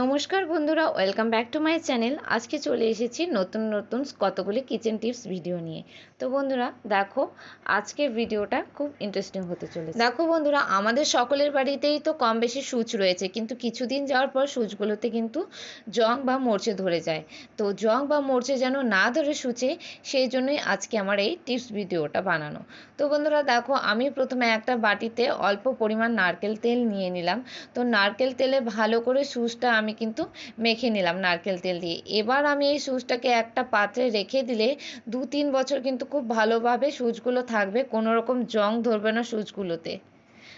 নমস্কার বন্ধুরা welcome back to my channel আজকে চলে এসেছি নতুন নতুন কতগুলি কিচেন টিপস ভিডিও নিয়ে। তো বন্ধুরা, দেখো, আজকের ভিডিওটা খুব ইন্টারেস্টিং হতে চলেছে। দেখো বন্ধুরা, আমাদের সকলের বাড়িতেই তো কম বেশি সুচ রয়েছে, কিন্তু কিছুদিন যাওয়ার পর সুচগুলোতে কিন্তু জং বা মরচে ধরে যায়। তো জং বা মরচে যেন না ধরে সুচে, সেই জন্যই আজকে আমার এই টিপস ভিডিওটা বানানো। তো বন্ধুরা, দেখো, আমি প্রথমে একটা বাটিতে অল্প পরিমাণ নারকেল তেল নিয়ে নিলাম। তো নারকেল তেলে ভালো করে সুচটা আমি কিন্তু মেখে নিলাম নারকেল তেল দিয়ে। এবার আমি এই সুচটাকে একটা পাত্রে রেখে দিলে দু তিন বছর কিন্তু খুব ভালোভাবে সুচগুলো থাকবে, কোনো রকম জং ধরবে না সুচগুলোতে।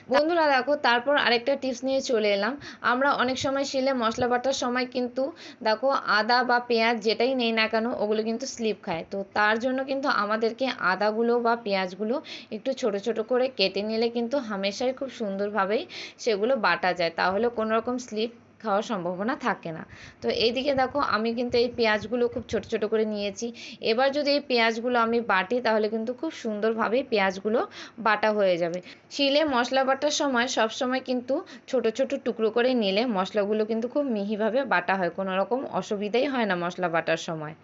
বন্ধুরা দেখো, তারপর আরেকটা টিপস নিয়ে চলে এলাম। আমরা অনেক সময় শিলে মশলা বাটার সময় কিন্তু দেখো আদা বা পেঁয়াজ যেটাই নেই না কেন ওগুলো কিন্তু স্লিপ খায়। তো তার জন্য কিন্তু আমাদেরকে আদাগুলো বা পেঁয়াজগুলো একটু ছোট ছোট করে কেটে নিলে কিন্তু হামেশাই খুব সুন্দরভাবেই সেগুলো বাটা যায়। তাহলে কোনো রকম স্লিপ খাওয়ার সম্ভাবনা থাকে না। তো এইদিকে দেখো, আমি কিন্তু এই পেঁয়াজগুলো খুব ছোট ছোট করে নিয়েছি। এবার যদি এই পেঁয়াজগুলো আমি বাটি, তাহলে কিন্তু খুব সুন্দরভাবে পেঁয়াজগুলো বাটা হয়ে যাবে। শিলে মশলা বাটার সময় সব সময় কিন্তু ছোট ছোট টুকরো করে নিলে মশলাগুলো কিন্তু খুব মিহিভাবে বাটা হয়। কোনো রকম অসুবিধাই হয় না মশলা বাটার সময়।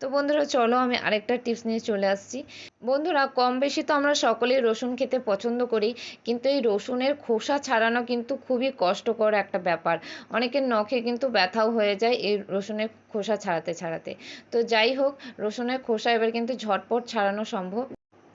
তো বন্ধুরা, চলো আমি আরেকটা টিপস নিয়ে চলে আসছি। বন্ধুরা কম বেশি তো আমরা সকলেই রসুন খেতে পছন্দ করি, কিন্তু এই রসুনের খোসা ছাড়ানো কিন্তু খুবই কষ্টকর একটা ব্যাপার। অনেকের নখে কিন্তু ব্যথাও হয়ে যায় এই রসুনের খোসা ছাড়াতে ছাড়াতে। তো যাই হোক, রসুনের খোসা এবার কিন্তু ঝটপট ছাড়ানো সম্ভব।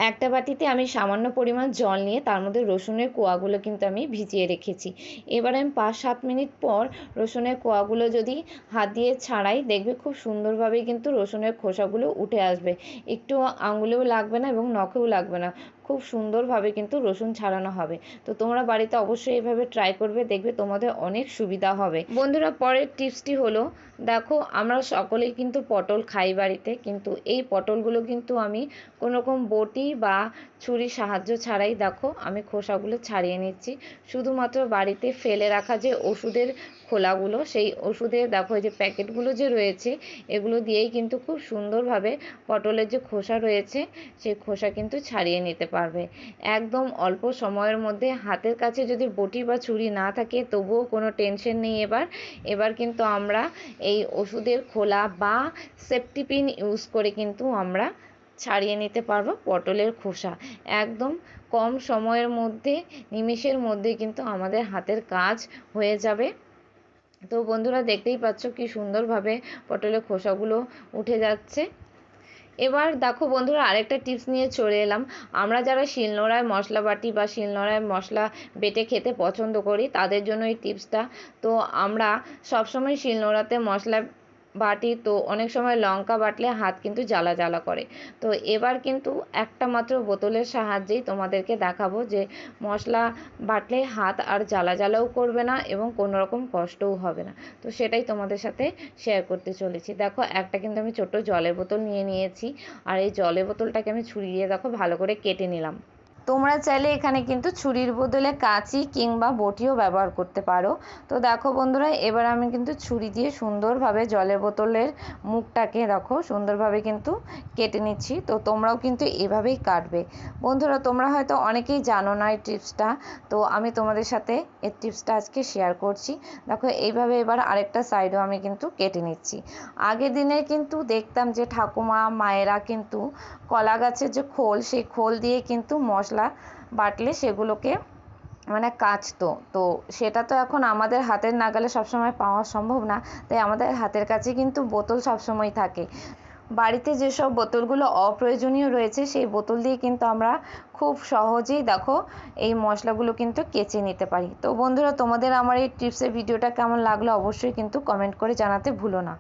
একটা বাটিতে আমি সামান্য পরিমাণ জল নিয়ে তার মধ্যে রসুনের কোয়াগুলো কিন্তু আমি ভিজিয়ে রেখেছি। এবার আমি পাঁচ সাত মিনিট পর রসুনের কোয়াগুলো যদি হাত দিয়ে ছাড়াই, দেখবে খুব সুন্দরভাবে কিন্তু রসুনের খোসাগুলো উঠে আসবে। একটু আঙুলেও লাগবে না এবং নখেও লাগবে না। খুব সুন্দরভাবে কিন্তু রসুন ছাড়ানো হবে। তো তোমরা বাড়িতে অবশ্যই এভাবে ট্রাই করবে, দেখবে তোমাদের অনেক সুবিধা হবে। বন্ধুরা, পরের টিপসটি হলো, দেখো, আমরা সকলেই কিন্তু পটল খাই বাড়িতে, কিন্তু এই পটলগুলো কিন্তু আমি কোনো রকম বটি বা ছুরির সাহায্য ছাড়াই দেখো, আমি খোসাগুলো ছাড়িয়ে নিচ্ছি। শুধুমাত্র বাড়িতে ফেলে রাখা যে ওষুধের খোলাগুলো, সেই ওষুধের দেখো যে প্যাকেটগুলো যে রয়েছে, এগুলো দিয়েই কিন্তু খুব সুন্দরভাবে পটলের যে খোসা রয়েছে, সেই খোসা কিন্তু ছাড়িয়ে নিতে পারবে। একদম অল্প সময়ের মধ্যে হাতের কাছে যদি বটি বা ছুরি না থাকে, তবুও কোনো টেনশন নেই এবার। এবার কিন্তু আমরা এই ওষুধের খোলা বা সেফটিপিন ইউজ করে কিন্তু আমরা ছাড়িয়ে নিতে পারব পটলের খোসা। একদম কম সময়ের মধ্যে, নিমেষের মধ্যে কিন্তু আমাদের হাতের কাজ হয়ে যাবে। তো বন্ধুরা দেখতেই পাচ্ছ কি সুন্দরভাবে পটলের খোসাগুলো উঠে যাচ্ছে। এবার দেখো বন্ধুরা আরেকটা টিপস নিয়ে চলে এলাম। আমরা যারা শিলনোড়ায় মশলা বাটি বা শিলনোড়ায় মশলা বেটে খেতে পছন্দ করি, তাদের জন্য এই টিপসটা। তো আমরা সবসময় শিলনোড়াতে মশলা বাটি, তো অনেক সময় লঙ্কা বাটলে হাত কিন্তু জ্বালা জ্বালা করে। তো এবার কিন্তু একটা মাত্র বোতলের সাহায্যেই তোমাদেরকে দেখাবো যে মশলা বাটলে হাত আর জ্বালা জ্বালাও করবে না এবং কোনো রকম কষ্টও হবে না। তো সেটাই তোমাদের সাথে শেয়ার করতে চলেছি। দেখো, একটা কিন্তু আমি ছোট জলের বোতল নিয়ে নিয়েছি। আর এই জলের বোতলটাকে আমি ছুরি দিয়ে দেখো ভালো করে কেটে নিলাম। তোমরা চাইলে এখানে কিন্তু ছুরির বদলে কাঁচি কিংবা বটিও ব্যবহার করতে পারো। তো দেখো বন্ধুরা, এবার আমি কিন্তু ছুরি দিয়ে সুন্দরভাবে জলের বোতলের মুখটাকে দেখো সুন্দরভাবে কিন্তু কেটে নিচ্ছি। তো তোমরাও কিন্তু এভাবেই কাটবে। বন্ধুরা, তোমরা হয়তো অনেকেই জানো না এই টিপসটা। তো আমি তোমাদের সাথে এই টিপসটা আজকে শেয়ার করছি। দেখো, এইভাবে এবার আরেকটা সাইডও আমি কিন্তু কেটে নিচ্ছি। আগের দিনে কিন্তু দেখতাম যে ঠাকুমা, মায়েরা কিন্তু কলা গাছের যে খোল, সেই খোল দিয়ে কিন্তু মশলা বাটলে সেগুলোকে মানে কাচতো। তো সেটা তো এখন আমাদের হাতের নাগালে সবসময় পাওয়া সম্ভব না। তাই আমাদের হাতের কাছে কিন্তু বোতল সবসময় থাকে। বাড়িতে যেসব বোতলগুলো অপ্রয়োজনীয় রয়েছে, সেই বোতল দিয়ে কিন্তু আমরা খুব সহজেই দেখো এই মশলাগুলো কিন্তু কেচে নিতে পারি। তো বন্ধুরা, তোমাদের আমার এই টিপসের ভিডিওটা কেমন লাগল অবশ্যই কিন্তু কমেন্ট করে জানাতে ভুলো না।